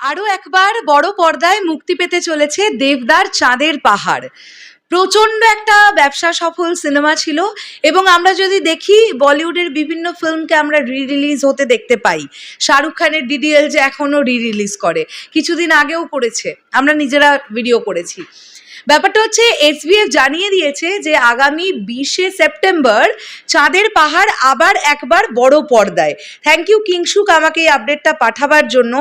আরও একবার বড় পর্দায় মুক্তি পেতে চলেছে দেবদার চাঁদের পাহাড়। প্রচণ্ড একটা ব্যবসা সফল সিনেমা ছিল এবং আমরা যদি দেখি, বলিউডের বিভিন্ন ফিল্মকে আমরা রি রিলিজ হতে দেখতে পাই। শাহরুখ খানের ডিডিএল যে এখনও রি রিলিজ করে, কিছুদিন আগেও করেছে, আমরা নিজেরা ভিডিও করেছি। ব্যাপারটা হচ্ছে এসবিএফ জানিয়ে দিয়েছে যে আগামী বিশে সেপ্টেম্বর চাঁদের পাহাড় আবার একবার বড় পর্দায়। থ্যাংক ইউ কিংসুক আমাকে এই আপডেটটা পাঠাবার জন্য।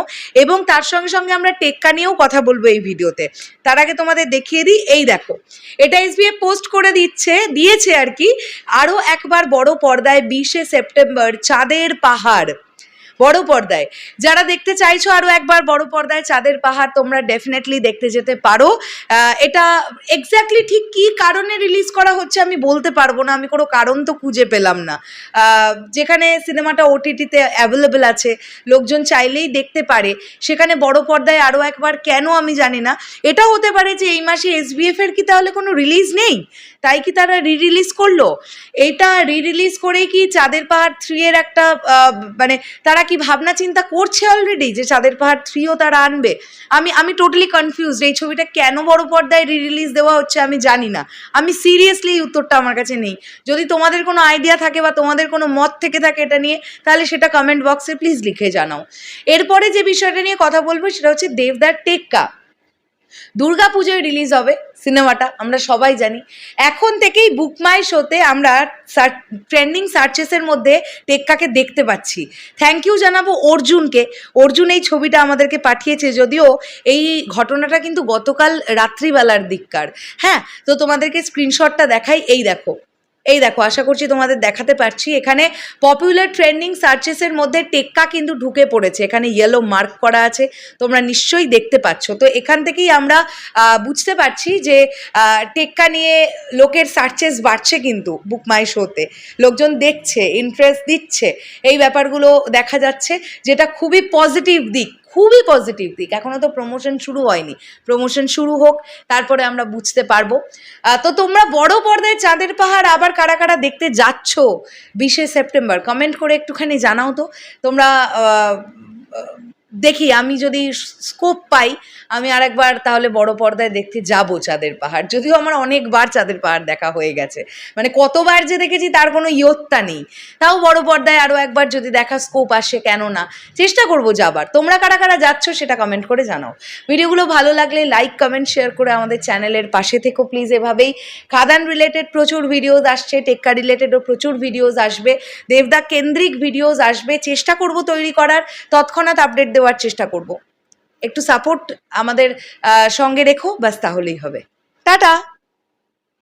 এবং তার সঙ্গে সঙ্গে আমরা টেক্কা নিয়েও কথা বলব এই ভিডিওতে। তার আগে তোমাদের দেখিয়ে দিই, এই দেখো। এটা এসবিএফ পোস্ট করে দিচ্ছে, দিয়েছে আর কি, আরও একবার বড় পর্দায় বিশে সেপ্টেম্বর চাঁদের পাহাড়। বড় পর্দায়। যারা দেখতে চাইছো আরও একবার বড় পর্দায় চাঁদের পাহাড়, তোমরা ডেফিনেটলি দেখতে যেতে পারো। এটা এক্স্যাক্টলি ঠিক কী কারণে রিলিজ করা হচ্ছে আমি বলতে পারব না, আমি কোনো কারণ তো খুঁজে পেলাম না। যেখানে সিনেমাটা ওটিটিতে অ্যাভেলেবেল আছে, লোকজন চাইলেই দেখতে পারে। সেখানে বড় পর্দায় আরও একবার কেন আমি জানি না। এটাও হতে পারে যে এই মাসে এসবিএফ এর কি তাহলে কোনো রিলিজ নেই? তাই কি তারা রি রিলিজ করল? এটা রি রিলিজ করেই কি চাঁদের পাহাড় থ্রি এর একটা মানে তারা কি ভাবনা চিন্তা করছে অলরেডি যে চাঁদের পাহাড় থ্রিও তারা আনবে? আমি আমি টোটালি কনফিউজ এই ছবিটা কেন বড় পর্দায় রি রিলিজ দেওয়া হচ্ছে আমি জানি না। আমি সিরিয়াসলি এই উত্তরটা আমার কাছে নেই। যদি তোমাদের কোনো আইডিয়া থাকে বা তোমাদের কোনো মত থেকে থাকে এটা নিয়ে, তাহলে সেটা কমেন্ট বক্সে প্লিজ লিখে জানাও। এরপরে যে বিষয়টা নিয়ে কথা বলব সেটা হচ্ছে দেবদার টেক্কা। দুর্গা পুজোয় রিলিজ হবে সিনেমাটা, আমরা সবাই জানি। এখন থেকেই বুকমাই শোতে আমরা ট্রেন্ডিং সার্চেসের মধ্যে টেক্কাকে দেখতে পাচ্ছি। থ্যাংক ইউ জানাব অর্জুনকে। অর্জুন এই ছবিটা আমাদেরকে পাঠিয়েছে যদিও এই ঘটনাটা কিন্তু গতকাল রাত্রিবেলার দিককার। হ্যাঁ তো তোমাদেরকে স্ক্রিনশটটা দেখাই। এই দেখো। এই দেখো, আশা করছি তোমাদের দেখাতে পারছি। এখানে পপুলার ট্রেন্ডিং সার্চেসের মধ্যে টেক্কা কিন্তু ঢুকে পড়েছে। এখানে ইয়েলো মার্ক করা আছে, তোমরা নিশ্চয়ই দেখতে পাচ্ছ। তো এখান থেকেই আমরা বুঝতে পারছি যে টেক্কা নিয়ে লোকের সার্চেস বাড়ছে কিন্তু বুক মাই শোতে লোকজন দেখছে ইন্টারেস্ট দিচ্ছে। এই ব্যাপারগুলো দেখা যাচ্ছে, যেটা খুবই পজিটিভ দিক। খুবই পজিটিভ দিক। এখনও তো প্রমোশন শুরু হয়নি। প্রমোশন শুরু হোক, তারপরে আমরা বুঝতে পারব। তো তোমরা বড় পর্দায় চাঁদের পাহাড় আবার কারা কারা দেখতে যাচ্ছ বিশে সেপ্টেম্বর? কমেন্ট করে একটুখানি জানাও তো। তোমরা দেখি, আমি যদি স্কোপ পাই, আমি আরেকবার তাহলে বড় পর্দায় দেখতে যাব চাঁদের পাহাড়। যদিও আমার অনেকবার চাঁদের পাহাড় দেখা হয়ে গেছে। মানে কতবার যে দেখেছি তার কোনো ইয়ত্তা নেই। তাও বড় পর্দায় আরও একবার যদি দেখা স্কোপ আসে, কেন না? চেষ্টা করব যাবার। তোমরা কারা কারা যাচ্ছ সেটা কমেন্ট করে জানাও। ভিডিওগুলো ভালো লাগলে লাইক কমেন্ট শেয়ার করে আমাদের চ্যানেলের পাশে থেকো প্লিজ এভাবেই। খাদান রিলেটেড প্রচুর ভিডিওজ আসছে, টেক্কা রিলেটেডও প্রচুর ভিডিওজ আসবে। দেবদা কেন্দ্রিক ভিডিওজ আসবে। চেষ্টা করব তৈরি করার। তৎক্ষণাৎ আপডেট দেওয়ার চেষ্টা করব। একটু সাপোর্ট আমাদের সঙ্গে রেখো ব্যাস তাহলেই হবে। টাটা!